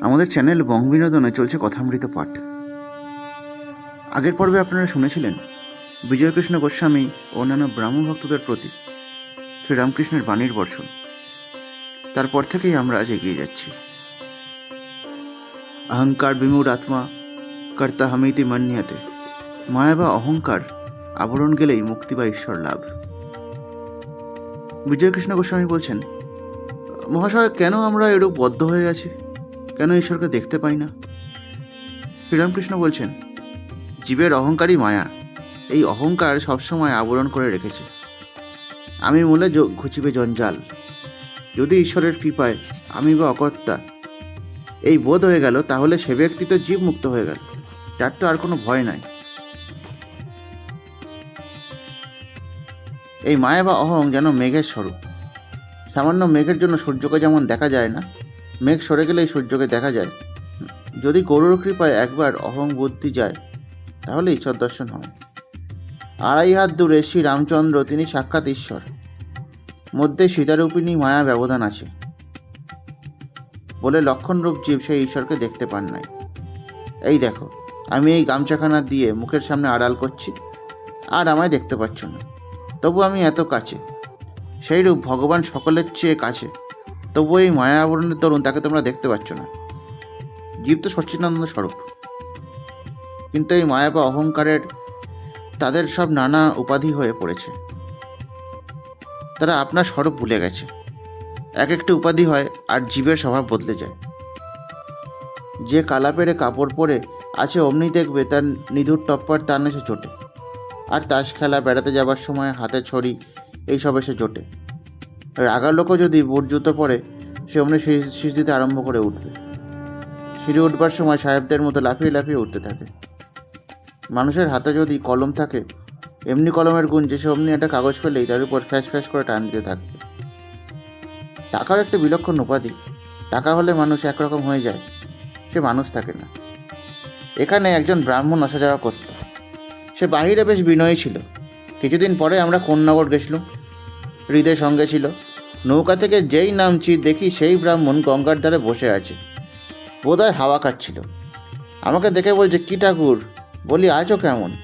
আমাদের চ্যানেল বং বিনোদনে চলছে কথামৃত পাঠ। আগের পর্বে আপনারা শুনেছিলেন, বিজয়কৃষ্ণ গোস্বামী ও অন্যান্য ব্রাহ্ম ভক্তদের প্রতি শ্রীরামকৃষ্ণের বাণীর বর্ষণ। তারপর থেকেই আমরা আজ এগিয়ে যাচ্ছি। অহংকার বিমূঢ় আত্মা কর্তা হামিতি মান্যাতে, মায়া বা অহংকার আবরণ গেলেই মুক্তি বা ঈশ্বর লাভ। বিজয়কৃষ্ণ গোস্বামী বলছেন, মহাশয়, কেন আমরা এরূপ বদ্ধ হয়ে গেছি কেন ঈশ্বরকে দেখতে পাই না? শ্রীরামকৃষ্ণ বলছেন, জীবের অহংকারই মায়া। এই অহংকার সবসময় আবরণ করে রেখেছে। আমি মূলে ঘুচিবে জঞ্জাল। যদি ঈশ্বরের কৃপায় আমি বা অকর্তা এই বোধ হয়ে গেল, তাহলে সে ব্যক্তি তো জীব মুক্ত হয়ে গেল। তার তো আর কোনো ভয় নাই। এই মায়া বা অহং যেন মেঘের স্বরূপ। সামান্য মেঘের জন্য সূর্যকে যেমন দেখা যায় না মেঘ সরে গেলেই সূর্যকে দেখা যায়। যদি গৌরর কৃপায় একবার অহং বুদ্ধি যায় তাহলে ঈশ্বর দর্শন হয়। আড়াই হাত দূরে শ্রী রামচন্দ্র তিনি সাক্ষাৎ ঈশ্বর। মধ্যে সীতারূপিণী মায়া ব্যবধান আছে। বলে লক্ষণরূপ জীব সেই ঈশ্বরকে দেখতে পান নাই। এই দেখো, আমি এই গামছাখানা দিয়ে মুখের সামনে আড়াল করছি, আর আমায় দেখতে পাচ্ছ না। তবু আমি এত কাছে। সেইরূপ ভগবান সকলের চেয়ে কাছে। তবু এই মায়া আবরণের দরুন তাকে তোমরা দেখতে পাচ্ছ না। জীব তো সচ্চিদানন্দ স্বরূপ। কিন্তু এই মায়া বা অহংকারের তাদের সব নানা উপাধি হয়ে পড়েছে। তারা আপনার স্বরূপ ভুলে গেছে। এক একটা উপাধি হয় আর জীবের স্বভাব বদলে যায়। যে কালা পেরে কাপড় পরে আছে অমনি দেখবে তার নিধুর টপ্পার তার এসে চোটে। আর তাস খেলা বেড়াতে যাবার সময় হাতে ছড়ি এইসব এসে জোটে। রাগা লোকও যদি বুট জুতো পরে সে অমনি শীষ দিতে আরম্ভ করে উঠবে। সিঁড়ি উঠবার সময় সাহেবদের মতো লাফিয়ে লাফিয়ে উঠতে থাকে। মানুষের হাতে যদি কলম থাকে, এমনি কলমের গুণ যে সে অমনি একটা কাগজ পেলেই তার উপর ফ্যাস ফ্যাস করে টান দিতে থাকবে টাকাও একটা বিলক্ষণ উপাধি। টাকা হলে মানুষ একরকম হয়ে যায়, সে মানুষ থাকে না। এখানে একজন ব্রাহ্মণ আসা যাওয়া করত। সে বাহিরে বেশ বিনয়ী ছিল। কিছুদিন পরে আমরা কোন্নগর গেছিলাম। হৃদয় সঙ্গে ছিল। নৌকা থেকে যেই নামছি, দেখি সেই ব্রাহ্মণ গঙ্গার ধারে বসে আছে। বোধহয় হাওয়া খাচ্ছিল। আমাকে দেখে বলছে, কি ঠাকুর? বলি, আজও কেমন?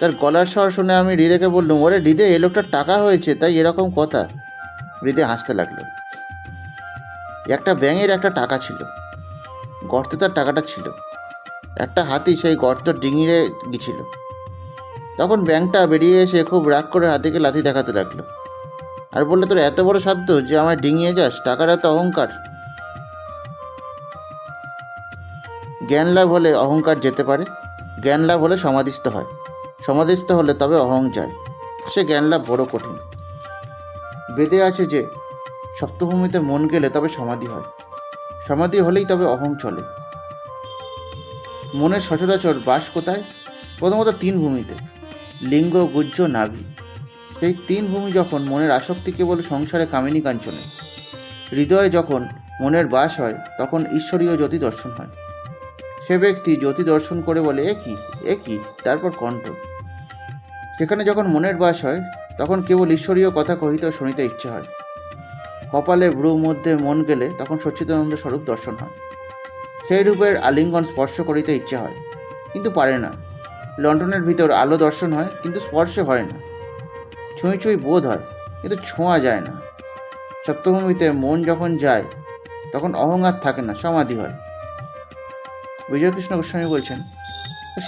তার গলার স্বর শুনে আমি হৃদয়কে বললুম, ওরে, হৃদে, এ লোকটার টাকা হয়েছে, তাই এরকম কথা। হৃদে হাসতে লাগল। একটা ব্যাঙের একটা টাকা ছিল। গর্তে তার টাকাটা ছিল। একটা হাতি সেই গর্ত ডিঙিয়ে গেছিল তখন ব্যাংকটা বেরিয়ে এসে খুব রাগ করে হাতিকে লাথি দেখাতে লাগল। আর বললে তোর এত বড় সাধ্য যে আমায় ডিঙিয়ে যাস, টাকার এত অহংকার? জ্ঞান লাভ হলে অহংকার যেতে পারে, জ্ঞান লাভ হলে সমাধিস্থ হয়। সমাধিস্থ হলে তবে অহং যায়। সে জ্ঞান লাভ বড় কঠিন। বেদে আছে যে, সপ্তভূমিতে মন গেলে তবে সমাধি হয়। সমাধি হলেই তবে অহং চলে। মনের সচরাচর বাস কোথায়? প্রথমত তিন ভূমিতে। লিঙ্গ গুজ্জ নাভি। সেই তিন ভূমি যখন মনের আসক্তি কেবল সংসারে কামিনী কাঞ্চনে, হৃদয়ে যখন মনের বাস হয়, তখন ঈশ্বরীয় জ্যোতি দর্শন হয়। সে ব্যক্তি জ্যোতি দর্শন করে বলে একই একই তারপর কণ্ঠ। সেখানে যখন মনের বাস হয়, তখন কেবল ঈশ্বরীয় কথা কহিতে শুনিতে ইচ্ছে হয়। কপালে ভ্রু মধ্যে মন গেলে তখন সচ্চিদানন্দ স্বরূপ দর্শন হয়। সেই রূপের আলিঙ্গন স্পর্শ করিতে ইচ্ছে হয়, কিন্তু পারে না। লন্ডনের ভিতর আলো দর্শন হয়, কিন্তু স্পর্শ হয় না। ছুঁই ছুঁই বোধ হয়, কিন্তু ছোঁয়া যায় না। সপ্তভূমিতে মন যখন যায়, তখন অহংকার থাকে না, সমাধি হয়। বিজয়কৃষ্ণ গোস্বামী বলছেন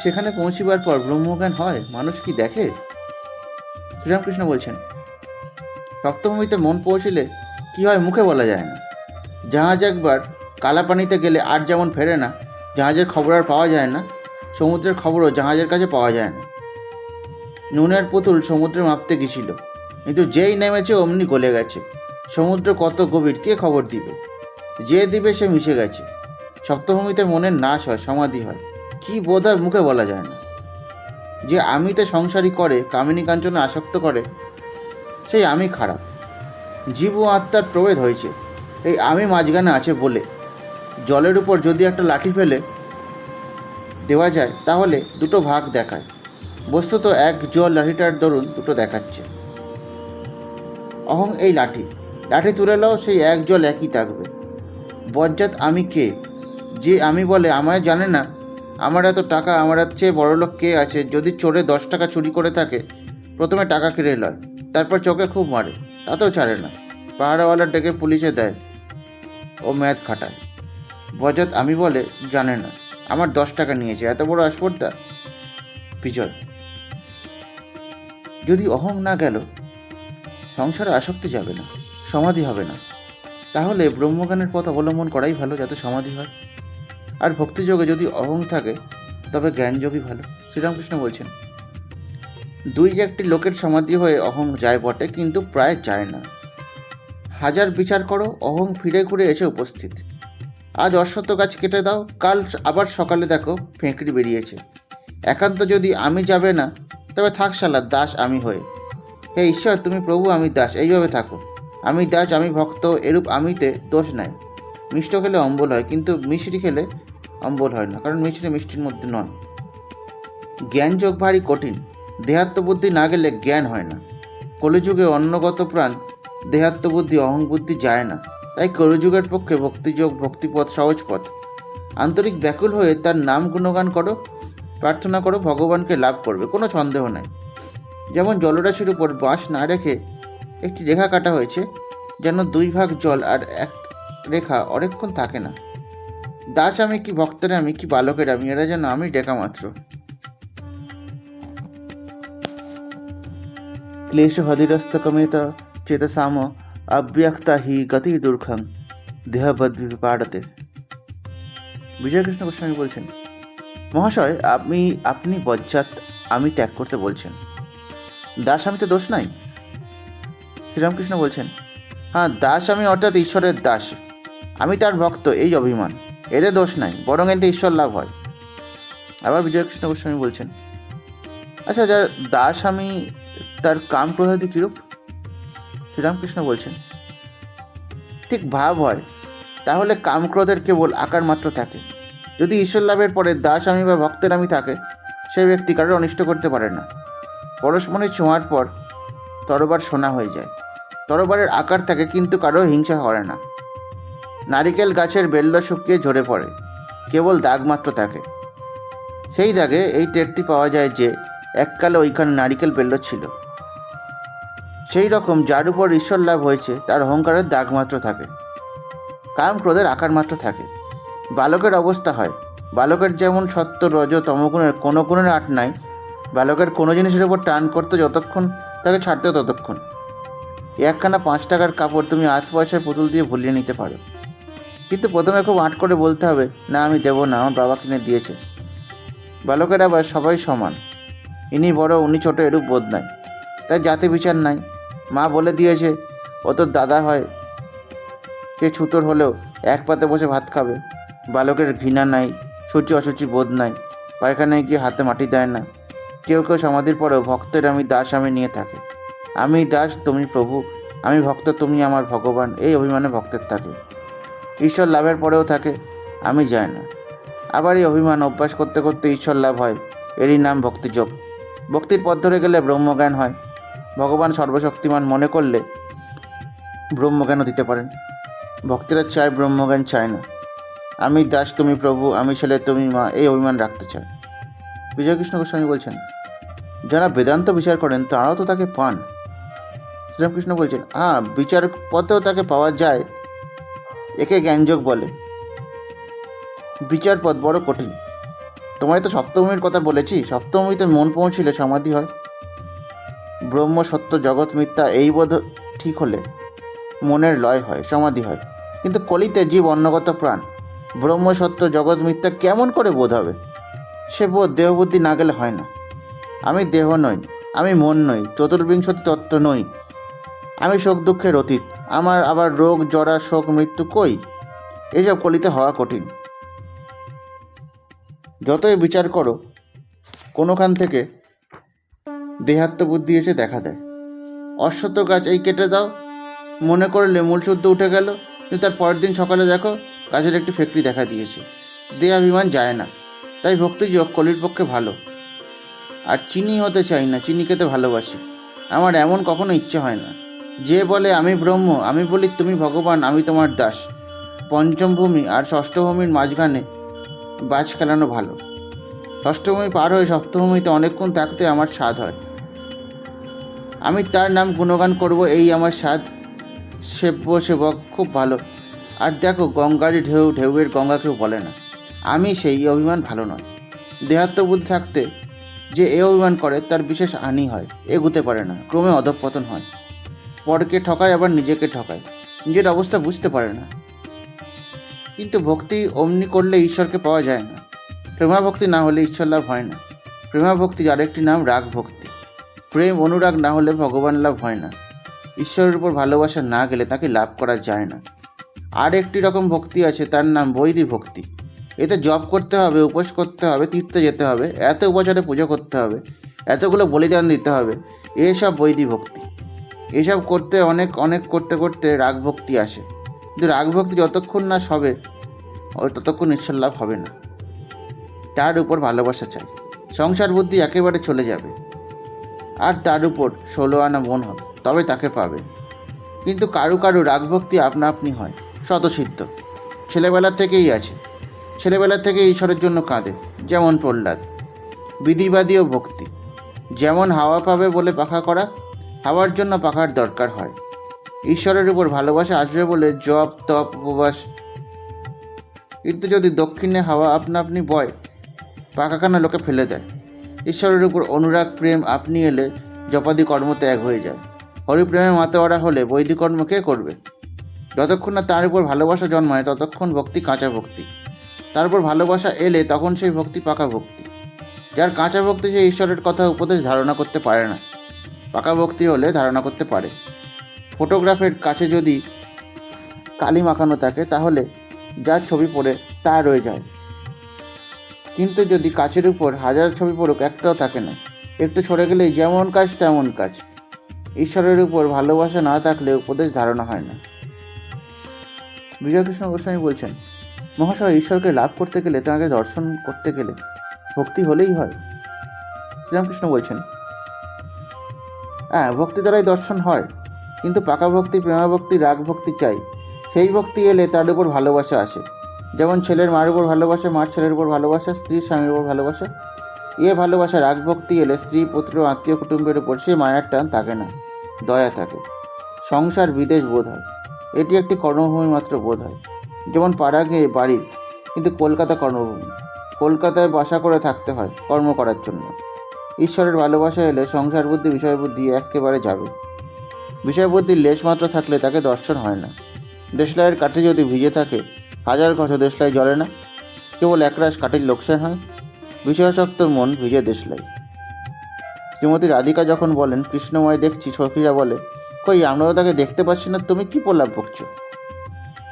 সেখানে পৌঁছিবার পর ব্রহ্মজ্ঞান হয়? মানুষ কি দেখে? শ্রীরামকৃষ্ণ বলছেন, সপ্তভূমিতে মন পৌঁছিলে কি হয় মুখে বলা যায় না। জাহাজ একবার কালা পানিতে গেলে আর যেমন ফেরে না, জাহাজের খবর আর পাওয়া যায় না, সমুদ্রের খবরও জাহাজের কাছে পাওয়া যায় না। নুনের পুতুল সমুদ্রে মাপতে গেছিল। কিন্তু যেই নেমেছে, অমনি গলে গেছে। সমুদ্র কত গভীর, কে খবর দিবে? যে দিবে, সে মিশে গেছে। সপ্তভূমিতে মনের নাশ হয়, সমাধি হয়। কি বোধ হয় মুখে বলা যায় না। যে আমিতে সংসারী করে, কামিনী কাঞ্চনে আসক্ত করে, সেই আমি খারাপ। জীব ও আত্মার প্রভেদ হয়েছে। এই আমি মাঝখানে আছে বলে, জলের উপর যদি একটা লাঠি ফেলে দেওয়া যায়, তাহলে দুটো ভাগ দেখায়। বস্তুত এক জল লাঠিটার দরুন দুটো দেখাচ্ছে। অহং এই লাঠি। লাঠি তুলে নাও সেই এক জল একই থাকবে। বজ্জাত, আমি কে? যে আমি বলে, আমায় জানে না। আমার এত টাকা, আমার চেয়ে বড় লোক কে আছে? যদি চোরে দশ টাকা চুরি করে থাকে, প্রথমে টাকা কেড়ে লয়, তারপর চোখে খুব মারে। তাতেও ছাড়ে না। পাহাড়াওয়ালা ডেকে পুলিশে দেয়। ও ম্যাথ খাটায়। বজাত আমি বলে, জানে না। আমার দশ টাকা নিয়েছে, এত বড় আসপর্দা বিজয় যদি অহং না গেল, সংসারে আসক্তি যাবে না, সমাধি হবে না। তাহলে ব্রহ্মজ্ঞানের পথ অবলম্বন করাই ভালো যাতে সমাধি হয়। আর ভক্তিযোগে যদি অহং থাকে, তবে জ্ঞানযোগই ভালো। শ্রীরামকৃষ্ণ বলছেন, দুই একটি লোকের সমাধি হয়ে অহং যায় বটে, কিন্তু প্রায় যায় না। হাজার বিচার করো, অহং ফিরে ঘুরে এসে উপস্থিত। আজ অশ্বত্থ গাছ কেটে দাও, কাল আবার সকালে দেখো, ফেঁকড়ি বেরিয়েছে। একান্ত যদি আমি যাবে না তবে থাক শালা, দাস আমি হয়ে হে ঈশ্বর, তুমি প্রভু, আমি দাস, এইভাবে থাকো। আমি দাস, আমি ভক্ত, এরূপ আমিতে দোষ নাই। মিষ্ট খেলে অম্বল হয়, কিন্তু মিষ্টি খেলে অম্বল হয় না, কারণ মিষ্টি মিষ্টির মধ্যে নয়। জ্ঞান যোগ ভারী কঠিন দেহাত্মবুদ্ধি না গেলে জ্ঞান হয় না। কলিযুগে অন্নগত প্রাণ দেহাত্মবুদ্ধি অহংবুদ্ধি যায় না। তাই কলিযুগের পক্ষে ভক্তিযোগ, ভক্তিপথ সহজ পথ। আন্তরিক ব্যাকুল হয়ে তার নাম গুণগান করো প্রার্থনা করো, ভগবানকে লাভ করবে, কোনো সন্দেহ নাই। যেমন জলরাশির উপর বাঁশ না রেখে একটি রেখা কাটা হয়েছে, যেন দুই ভাগ জল আর এক রেখা অনেকক্ষণ থাকে না। দাস আমি কি ভক্তের আমি কি বালকের আমি? এরা যেন আমি ডেকা মাত্র। ক্লেশ হদিরস্ত কমেত চেতসাম অব্যক্তা হি গতি দেহবদ বিপাড়তে বিজয়কৃষ্ণ গোস্বামী বলছেন মহাশয়, আপনি আপনি বজ্জাত, আমি ত্যাগ করতে বলছেন। দাস, আমি তো দোষ নাই? শ্রীরামকৃষ্ণ বলছেন হ্যাঁ দাস আমি অর্থাৎ ঈশ্বরের দাস। আমি তার ভক্ত, এই অভিমান। এতে দোষ নাই, বরং এতে ঈশ্বর লাভ হয়। আবার বিজয়কৃষ্ণ গোস্বামী বলছেন আচ্ছা যার দাস আমি, তার কাম প্রধাদি কীরূপ? শ্রীরামকৃষ্ণ বলছেন, ঠিক ভাব হয়, তাহলে কামক্রোধের কেবল আকার মাত্র থাকে। যদি ঈশ্বর লাভের পরে দাস আমি বা ভক্তের আমি থাকে, সেই ব্যক্তি কারোর অনিষ্ট করতে পারে না। পরশমণি ছোঁয়ার পর তরবার সোনা হয়ে যায়। তরবারের আকার থাকে কিন্তু কারও হিংসা করে না। নারিকেল গাছের বেল্ল শুকিয়ে ঝরে পড়ে, কেবল দাগ মাত্র থাকে। সেই দাগে এই টেরটি পাওয়া যায় যে, এককালে ওইখানে নারিকেল বেল্ল ছিল। সেই রকম যার উপর ঈশ্বর লাভ হয়েছে, তার অহংকারের দাগ মাত্র থাকে। কাম ক্রোধের আকার মাত্র থাকে। বালকের অবস্থা হয়। বালকের যেমন সত্য রজ তমগুণের কোনো গুণের আট নাই, বালকের কোনো জিনিসের উপর টান করতে যতক্ষণ তাকে ছাড়তে ততক্ষণ। একখানা পাঁচ টাকার কাপড় তুমি আট পয়সার পুতুল দিয়ে ভুলিয়ে নিতে পারো। কিন্তু প্রথমে খুব আট করে বলতে হবে, না, আমি দেবো না, আমার বাবা কিনে দিয়েছে। বালকের আবার সবাই সমান। ইনি বড়, উনি ছোট, এরূপ বোধ নাই। তাই জাতি বিচার নাই। মা বলে দিয়েছে, ও তোর দাদা হয়। সে ছুতোর হলেও এক পাতে বসে ভাত খাবে। বালকের ঘৃণা নাই সূচি অসুচি বোধ নাই, পায়খানায় গিয়ে হাতে মাটি দেয় না। কেউ কেউ সমাধির পরেও ভক্তের আমি দাস আমি নিয়ে থাকে। আমি দাস, তুমি প্রভু, আমি ভক্ত, তুমি আমার ভগবান, এই অভিমানে ভক্তের থাকে। ঈশ্বর লাভের পরেও থাকে, আমি যাই না। আবার এই অভিমান অভ্যাস করতে করতে ঈশ্বর লাভ হয়, এরই নাম ভক্তিযোগ। ভক্তির পথ ধরে গেলে ব্রহ্মজ্ঞান হয়। ভগবান সর্বশক্তিমান মনে করলে ব্রহ্মজ্ঞানও দিতে পারেন। ভক্তেরা চায় ব্রহ্মজ্ঞান চায় না। আমি দাস তুমি প্রভু, আমি ছেলে তুমি মা, এই অভিমান রাখতে চায় বিজয়কৃষ্ণ গোস্বামী বলছেন, যারা বেদান্ত বিচার করেন, তারাও তো তাকে পান। শ্রীরামকৃষ্ণ বলছেন হ্যাঁ বিচার পথেও তাকে পাওয়া যায়। একে জ্ঞানযোগ বলে। বিচার পথ বড় কঠিন। তোমায় তো সপ্তমীর কথা বলেছি, সপ্তমীতে মন পৌঁছিলে সমাধি হয়। ব্রহ্ম, সত্য, জগৎ, মিথ্যা, এই বোধ ঠিক হলে মনের লয় হয়, সমাধি হয়। কিন্তু কলিতে জীব অন্নগত প্রাণ। ব্রহ্ম সত্য জগৎ মিথ্যা কেমন করে বোধ হবে? সে বোধ দেহবুদ্ধি না গেলে হয় না। আমি দেহ নই, আমি মন নই, চতুর্বিংশতি তত্ত্ব নই। আমি শোক দুঃখের অতীত, আমার আবার রোগ, জরা, শোক, মৃত্যু কই? এসব কলিতে হওয়া কঠিন। যতই বিচার করো, কোনোখান থেকে দেহাত্ম বুদ্ধি এসে দেখা দেয়। অশ্বত্থ গাছ এই কেটে দাও, মনে করলে মূল শুদ্ধ উঠে গেল। কিন্তু তার পরের দিন সকালে দেখো গাছের একটি ফ্যাক্টরি দেখা দিয়েছে। দেহাভিমান যায় না, তাই ভক্তিযোগ কলির পক্ষে ভালো। আর চিনি হতে চাই না, চিনি খেতে ভালোবাসি। আমার এমন কখনো ইচ্ছে হয় না। যে বলে, আমি ব্রহ্ম, আমি বলি, তুমি ভগবান, আমি তোমার দাস। পঞ্চম ভূমি আর ষষ্ঠ ভূমির মাঝখানে বাজ খেলানো ভালো। ষষ্ঠ ভূমি পার হয়ে সপ্তভূমিতে অনেকক্ষণ থাকতে আমার স্বাদ হয়। আমি তার নাম গুণগান করব, এই আমার স্বাদ। সেব্য সেবক খুব ভালো। আর দেখো গঙ্গারই ঢেউ, ঢেউয়ের গঙ্গা কেউ বলে না। আমি সেই অভিমান ভালো নয়। দেহাত্মবুদ্ধি থাকতে যে এ অভিমান করে, তার বিশেষ হানি হয়, এগুতে পারে না, ক্রমে অধঃপতন হয়। পরকে ঠকায়, আবার নিজেকে ঠকায়। নিজের অবস্থা বুঝতে পারে না। কিন্তু ভক্তি অমনি করলে ঈশ্বরকে পাওয়া যায় না। প্রেমা ভক্তি না হলে ঈশ্বর লাভ হয় না। প্রেমা ভক্তির আরেকটি নাম রাগ ভক্তি। প্রেম অনুরাগ না হলে ভগবান লাভ হয় না। ঈশ্বরের উপর ভালোবাসা না গেলে তাকে লাভ করা যায় না। আর একটি রকম ভক্তি আছে, তার নাম বৈদি ভক্তি। এতে জপ করতে হবে, উপোস করতে হবে, তীর্থে যেতে হবে, এত উপচারে পুজো করতে হবে, এতগুলো বলিদান দিতে হবে, এসব বৈদি ভক্তি। এসব করতে অনেক অনেক করতে করতে রাগ ভক্তি আসে। কিন্তু রাগ ভক্তি যতক্ষণ না সবে ওই ততক্ষণ ঈশ্বর লাভ হবে না। তার উপর ভালোবাসা চাই। সংসার বুদ্ধি একেবারে চলে যাবে। আর তার উপর ষোলো আনা মন হবে, তবে তাকে পাবে। কিন্তু কারু কারু রাগভক্তি আপনা আপনি হয়। শতসিদ্ধ ছেলেবেলা থেকেই আছে। ছেলেবেলা থেকে ঈশ্বরের জন্য কাঁদে, যেমন প্রহ্লাদ। বিধিবাদী ও ভক্তি। যেমন হাওয়া পাবে বলে পাখা করা, হাওয়ার জন্য পাখার দরকার হয়। ঈশ্বরের উপর ভালোবাসা আসবে বলে জপ, তপ, উপবাস। কিন্তু যদি দক্ষিণে হাওয়া আপনা আপনি বয়, পাখাখানা লোকে ফেলে দেয়। ঈশ্বরের উপর অনুরাগ, প্রেম, আপনি এলে জপাদি কর্ম ত্যাগ হয়ে যায়। হরিপ্রেমে মাতোয়ারা হলে বৈদিক কর্ম কে করবে? যতক্ষণ না তার উপর ভালোবাসা জন্মায়, ততক্ষণ ভক্তি কাঁচা ভক্তি। তার উপর ভালোবাসা এলে তখন সেই ভক্তি পাকা ভক্তি। যার কাঁচা ভক্তি সে ঈশ্বরের কথা উপদেশ ধারণা করতে পারে না। পাকা ভক্তি হলে ধারণা করতে পারে। ফটোগ্রাফের কাছে যদি কালি মাখানো থাকে, তাহলে যার ছবি পড়ে তা রয়ে যায়। কিন্তু যদি কাচের উপর হাজার ছবি পড়ুক, একটাও থাকে না। একটু সরে গেলেই যেমন কাজ, তেমন কাজ। ঈশ্বরের উপর ভালোবাসা না থাকলে উপদেশ ধারণা হয় না। বিজয়কৃষ্ণ গোস্বামী বলছেন, মহাশয়, ঈশ্বরকে লাভ করতে গেলে তাকে দর্শন করতে গেলে ভক্তি হলেই হয়। শ্রীরামকৃষ্ণ বলছেন হ্যাঁ ভক্তি দ্বারাই দর্শন হয়, কিন্তু পাকা ভক্তি, প্রেমা ভক্তি, রাগ ভক্তি চাই। সেই ভক্তি এলে তার উপর ভালোবাসা আসে। যেমন ছেলের মার উপর ভালোবাসা, মার ছেলের উপর ভালোবাসা, স্ত্রীর স্বামীর উপর ভালোবাসা, এ ভালোবাসা রাগ ভক্তি এলে স্ত্রী, পুত্র, আত্মীয়, কুটুম্বের উপর সে মায়ার টান থাকে না, দয়া থাকে সংসার বিদেশ বোধ হয়। এটি একটি কর্মভূমি মাত্র বোধ হয়। যেমন পাড়া গিয়ে বাড়ি, কিন্তু কলকাতা কর্মভূমি কলকাতায় বাসা করে থাকতে হয় কর্ম করার জন্য। ঈশ্বরের ভালোবাসা এলে সংসার বুদ্ধি বিষয় বুদ্ধি একেবারে যাবে। বিষয় বুদ্ধির লেশ মাত্র থাকলে তাকে দর্শন হয় না। দেশলাইয়ের কাঠে যদি ভিজে থাকে, হাজার ঘষ দেশলাই জ্বলে না। কেবল একরাশ কাঠের লোকসান হয়। বিষয়াসক্ত মন ভিজে দেশলাই। শ্রীমতী রাধিকা যখন বলেন, কৃষ্ণময় দেখছি, সখীরা বলে কই, আমরাও তাকে দেখতে পাচ্ছি না, তুমি কি প্রলাপ বকছো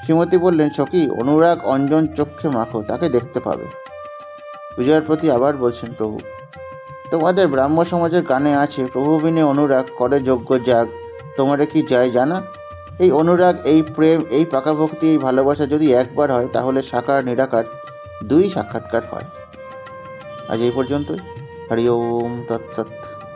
শ্রীমতী বললেন, সখী, অনুরাগ অঞ্জন চক্ষে মাখো, তাকে দেখতে পাবে। বিজয়ের প্রতি আবার বলছেন প্রভু, তোমাদের ব্রাহ্ম সমাজের গানে আছে, প্রভু বিনে অনুরাগ করে যোগ্য যাগ, তোমারে কি যায় জানা? এই অনুরাগ, এই প্রেম, এই পাকা ভক্তি, এই ভালোবাসা যদি একবার হয়, তাহলে সাকার, নিরাকার দুই সাক্ষাৎকার হয়। আজ এই পর্যন্তই। হরি ওম, তৎসৎ।